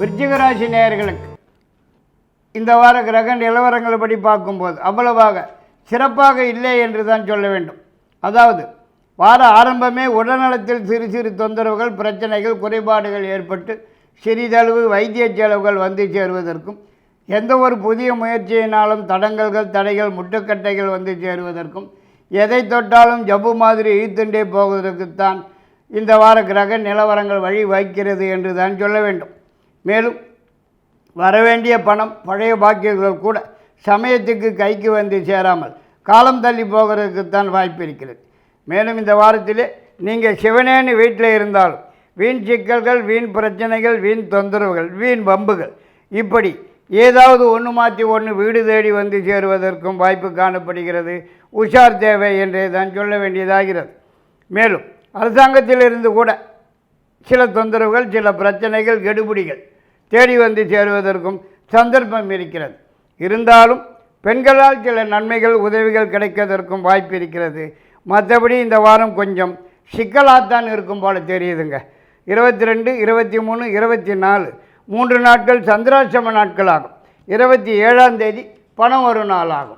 விருச்சிகராசி நேயர்களுக்கு இந்த வார கிரக நிலவரங்களை படி பார்க்கும்போது அவ்வளவாக சிறப்பாக இல்லை என்று தான் சொல்ல வேண்டும். அதாவது வார ஆரம்பமே உடல்நலத்தில் சிறு சிறு தொந்தரவுகள் பிரச்சனைகள் குறைபாடுகள் ஏற்பட்டு சிறிதளவு வைத்திய செலவுகள் வந்து சேருவதற்கும் எந்த ஒரு புதிய முயற்சியினாலும் தடங்கல்கள் தடைகள் முட்டுக்கட்டைகள் வந்து சேருவதற்கும் எதை தொட்டாலும் ஜப்பு மாதிரி இழுத்துண்டே போவதற்குத்தான் இந்த வார கிரக நிலவரங்கள் வழி வைக்கிறது என்று தான் சொல்ல வேண்டும். மேலும் வரவேண்டிய பணம் பழைய பாக்கியங்கள் கூட சமயத்துக்கு கைக்கு வந்து சேராமல் காலம் தள்ளி போகிறதுக்குத்தான் வாய்ப்பு இருக்கிறது. மேலும் இந்த வாரத்திலே நீங்கள் சிவனேன்னு வீட்டில் இருந்தாலும் வீண் சிக்கல்கள் வீண் பிரச்சனைகள் வீண் தொந்தரவுகள் வீண் வம்புகள் இப்படி ஏதாவது ஒன்று மாற்றி ஒன்று வீடு தேடி வந்து சேருவதற்கும் வாய்ப்பு காணப்படுகிறது. உஷார் தேவை என்றே தான் சொல்ல வேண்டியதாகிறது. மேலும் அரசாங்கத்திலிருந்து கூட சில தொந்தரவுகள் சில பிரச்சனைகள் கெடுபிடிகள் தேடி வந்து சேருவதற்கும் சந்தர்ப்பம் இருக்கிறது. இருந்தாலும் பெண்களால் சில நன்மைகள் உதவிகள் கிடைக்கிறதற்கும் வாய்ப்பு இருக்கிறது. மற்றபடி இந்த வாரம் கொஞ்சம் சிக்கலாகத்தான் இருக்கும் போல தெரியுதுங்க. இருபத்தி ரெண்டு இருபத்தி மூணு இருபத்தி நாலு மூன்று நாட்கள் சந்திராசிரம நாட்களாகும். இருபத்தி ஏழாம் தேதி பணம் ஒரு நாள் ஆகும்.